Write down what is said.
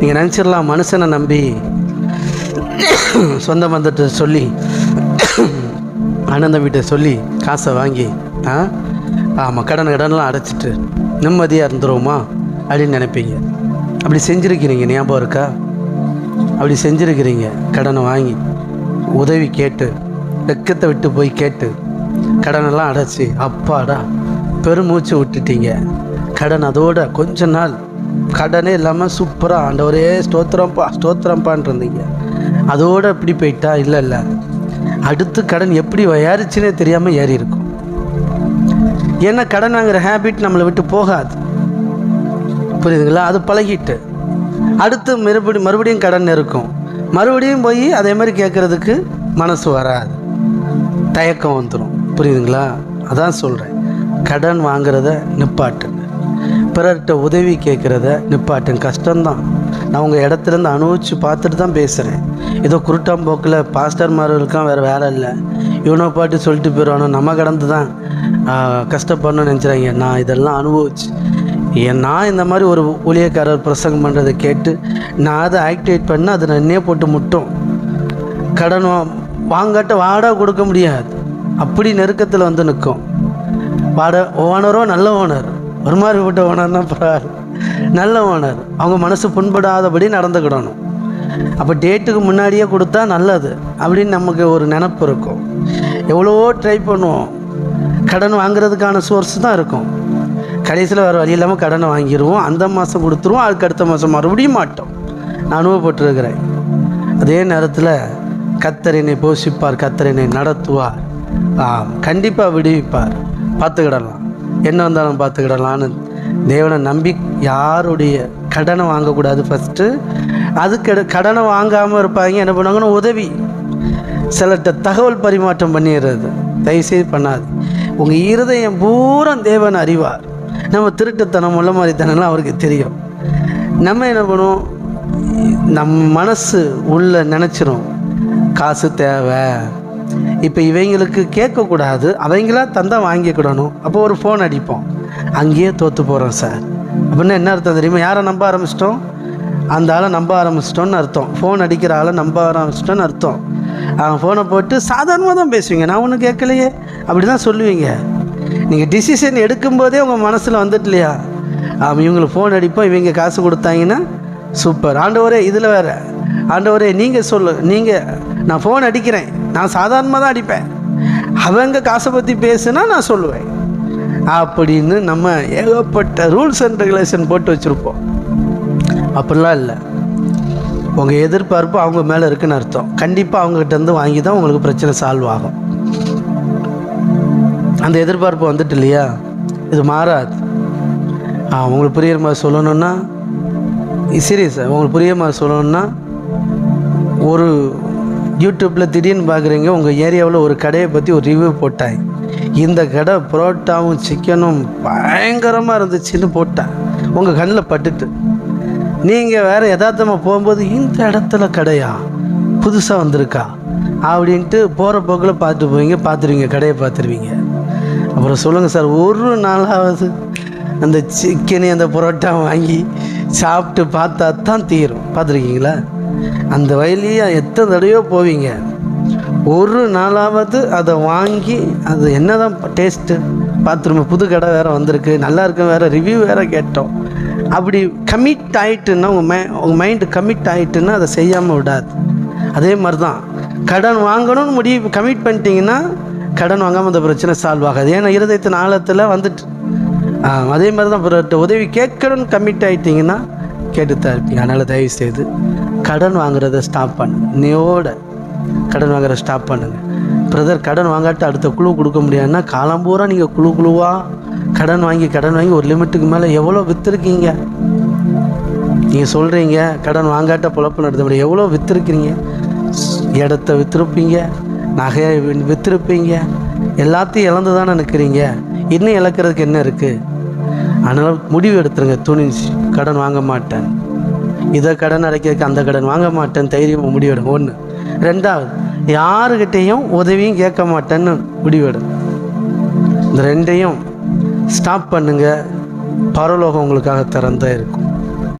நீங்கள் நினச்சிடலாம் மனுஷனை நம்பி சொந்த பந்தத்தை சொல்லி அண்ணன் வீட்டை சொல்லி காசை வாங்கி ஆ? ஆமாம் கடன் கடன்லாம் அடைச்சிட்டு நிம்மதியாக இருந்துருவோமா அப்படின்னு நினைப்பீங்க. அப்படி செஞ்சுருக்கிறீங்க ஞாபகம் இருக்கா? அப்படி செஞ்சுருக்கிறீங்க கடனை வாங்கி உதவி கேட்டு வெக்கத்தை விட்டு போய் கேட்டு கடனெல்லாம் அடைச்சி அப்பாடா பெருமூச்சு விட்டுட்டீங்க. கடன் அதோட கொஞ்ச நாள் கடனே இல்லாமல் சூப்பராக ஆண்டவரே ஸ்தோத்திரம்ப்பா ஸ்தோத்திரம்ப்பான் இருந்தீங்க அதோடு அப்படி போயிட்டா? இல்லை இல்லை. அடுத்து கடன் எப்படி ஏறிச்சுன்னே தெரியாமல் ஏறி இருக்கும். ஏன்னா கடன் வாங்குற ஹேபிட் நம்மளை விட்டு போகாது. புரியுதுங்களா? அது பழகிட்டு. அடுத்து மறுபடி மறுபடியும் கடன் இருக்கும் மறுபடியும் போய் அதே மாதிரி கேட்குறதுக்கு மனசு வராது. தயக்கம் வந்துடும் புரியுதுங்களா? அதான் சொல்கிறேன் கடன் வாங்குறத நிப்பாட்டு பிறர்கிட்ட உதவி கேட்குறத நிப்பாட்டும் கஷ்டம்தான். நான் உங்கள் இடத்துலேருந்து அனுபவிச்சு பார்த்துட்டு தான் பேசுகிறேன் ஏதோ குருட்டாம்போக்கில் பாஸ்டர்மார்களுக்கும் வேறு வேலை இல்லை. இவனை பாட்டு சொல்லிட்டு போயிடுவானோ நம்ம கடந்து தான் கஷ்டப்படணும்னு நினச்சிறாங்க. நான் இதெல்லாம் அனுபவிச்சு ஏன் நான் இந்த மாதிரி ஒரு ஊழியக்காரர் பிரசங்கம் பண்ணுறதை கேட்டு நான் அதை ஆக்டிவேட் பண்ண அதை நான் போட்டு முட்டும். கடன் வாங்காட்ட வாடகை கொடுக்க முடியாது. அப்படி நெருக்கத்தில் வந்து நிற்கும். வாட ஓனரோ நல்ல ஓனர் வருமாறுபட்ட ஓனர்னா பரவாயில்ல நல்ல ஓனர். அவங்க மனசு புண்படாதபடி நடந்துக்கிடணும். அப்போ டேட்டுக்கு முன்னாடியே கொடுத்தா நல்லது அப்படின்னு நமக்கு ஒரு நினப்பு இருக்கும். எவ்வளவோ ட்ரை பண்ணுவோம். கடன் வாங்குறதுக்கான சோர்ஸ் தான் இருக்கும். கடைசியில் வேறு வழி இல்லாமல் கடனை வாங்கிடுவோம் அந்த மாதம் கொடுத்துருவோம். அதுக்கு அடுத்த மாதம் மறுபடியும் மாட்டோம். நான் அனுபவப்பட்டிருக்கிறேன். அதே நேரத்தில் கத்தரினை போஷிப்பார் கத்தரினை நடத்துவார். ஆம் கண்டிப்பாக விடுவிப்பார். பார்த்துக்கிடலாம். என்ன வந்தாலும் பார்த்துக்கிடலான்னு. தேவனை நம்பி யாருடைய கடனை வாங்கக்கூடாது ஃபஸ்ட்டு அதுக்கு கடனை வாங்காமல் இருப்பாங்க என்ன பண்ணுவாங்கன்னா உதவி. சிலர்கிட்ட தகவல் பரிமாற்றம் பண்ணிடுறது. தயவுசெய்து பண்ணாது. உங்கள் இருதயம் பூரா தேவன் அறிவார். நம்ம திருட்டுத்தனம் உள்ள மாதிரி தனம்லாம் அவருக்கு தெரியும். நம்ம என்ன பண்ணுவோம்? நம் மனசு உள்ள நினச்சிரும். காசு தேவை. இப்போ இவங்களுக்கு கேட்கக்கூடாது அவங்களா தந்தா வாங்கிக்கிடணும். அப்போ ஒரு ஃபோன் அடிப்போம். அங்கேயே தோற்று போகிறோம் சார் அப்படின்னா என்ன அர்த்தம் தெரியுமா? யாரை நம்ப ஆரம்பிச்சிட்டோம்? அந்த ஆளை நம்ப ஆரம்பிச்சிட்டோன்னு அர்த்தம். ஃபோன் அடிக்கிற ஆளை நம்ப ஆரம்பிச்சிட்டோன்னு அர்த்தம். அவன் ஃபோனை போட்டு சாதாரணமாக தான் பேசுவீங்க. நான் ஒன்றும் கேட்கலையே. அப்படி தான் சொல்லுவீங்க. நீங்கள் டிசிஷன் எடுக்கும்போதே உங்கள் மனசில் வந்துட்டு இல்லையா? அவன் இவங்களுக்கு ஃபோன் அடிப்போம் இவங்க காசு கொடுத்தாங்கன்னா சூப்பர் ஆண்டவரே இதில் வேறு. ஆண்டவரே நீங்கள் சொல்லு நீங்கள் நான் ஃபோன் அடிக்கிறேன். நான் சாதாரணமாக தான் அடிப்பேன். அவங்க காசை பற்றி பேசுனா நான் சொல்லுவேன். அப்படின்னு நம்ம ஏகப்பட்ட ரூல்ஸ் அண்ட் ரெகுலேஷன் போட்டு வச்சுருப்போம். அப்படிலாம் இல்லை. உங்கள் எதிர்பார்ப்பு அவங்க மேலே இருக்குன்னு அர்த்தம். கண்டிப்பாக அவங்ககிட்ட இருந்து வாங்கி தான் உங்களுக்கு பிரச்சனை சால்வ் ஆகும். அந்த எதிர்பார்ப்பு வந்துட்டு இல்லையா? இது மாறாது. ஆ உங்களுக்கு புரியுற மாதிரி சொல்லணுன்னா சார் உங்களுக்கு புரியுற மாதிரி சொல்லணுன்னா ஒரு யூடியூப்பில் திடீர்னு பார்க்குறீங்க உங்கள் ஏரியாவில் ஒரு கடையை பற்றி ஒரு ரிவ்யூ போட்டாங்க இந்த கடை புரோட்டாவும் சிக்கனும் பயங்கரமாக இருந்துச்சுன்னு போட்டேன் உங்கள் கண்ணில் பட்டுட்டு நீங்கள் வேறு யதார்த்தமாக போகும்போது இந்த இடத்துல கடையா? புதுசாக வந்திருக்கா? அப்படின்ட்டு போகிற போக்கில் பார்த்துட்டு போவீங்க பார்த்துருவீங்க கடையை பார்த்துருவீங்க. அப்புறம் சொல்லுங்கள் சார் ஒரு நாளாவது அந்த சிக்கனு அந்த புரோட்டா வாங்கி சாப்பிட்டு பார்த்தா தான் தீரும். பார்த்துருக்கீங்களா? அந்த வயலியாக எத்தனை தடவையோ போவீங்க. ஒரு நாளாவது அதை வாங்கி அது என்னதான் டேஸ்ட்டு பார்த்துருமே புது கடை வேறு வந்திருக்கு நல்லா இருக்கும் வேறு ரிவ்யூ வேறு கேட்டோம். அப்படி கமிட் ஆகிட்டுன்னா உங்கள் மை உங்கள் மைண்டு கமிட் ஆகிட்டுன்னா அதை செய்யாமல் விடாது. அதே மாதிரி தான் கடன் வாங்கணும்னு முடிவு கமிட் பண்ணிட்டீங்கன்னா கடன் வாங்காமல் அந்த பிரச்சனை சால்வ் ஆகாது. ஏன்னா இருதயத்தின் ஆழத்தில் வந்துட்டு அதே மாதிரி தான் உதவி கேட்கணும்னு கமிட் ஆகிட்டிங்கன்னா கேட்டுத்தான் இருப்பீங்க. அதனால் தயவு செய்து கடன் வாங்குறத ஸ்டாப் பண்ணு. நீயோட கடன் வாங்குறத ஸ்டாப் பண்ணுங்க. பிரதர் கடன் வாங்காட்டு அடுத்த குழு கொடுக்க முடியாதுன்னா காலம்பூரா நீங்கள் குழு குழுவாக கடன் வாங்கி கடன் வாங்கி ஒரு லிமிட்டுக்கு மேலே எவ்வளோ விற்றுருக்கீங்க நீங்கள் சொல்கிறீங்க கடன் வாங்காட்ட பொழப்பு நடத்த முடியும் எவ்வளோ விற்றுருக்கிறீங்க இடத்த விற்றுருப்பீங்க நகையை விற்றுருப்பீங்க எல்லாத்தையும் இழந்து தானே நிற்கிறீங்க இன்னும் இழக்கிறதுக்கு என்ன இருக்குது அதனால் முடிவு எடுத்துருங்க. துணிஞ்சு கடன் வாங்க மாட்டேன். இதை கடன் அடைக்கிறதுக்கு அந்த கடன் வாங்க மாட்டேன் தைரியமாக முடிவிடும் ஒன்று ரெண்டாவது யாருக்கிட்டேயும் உதவியும் கேட்க மாட்டேன்னு முடிவிடும் இந்த ரெண்டையும் ஸ்டாப் பண்ணுங்க. பரலோகம் உங்களுக்காக திறந்தே இருக்கும்.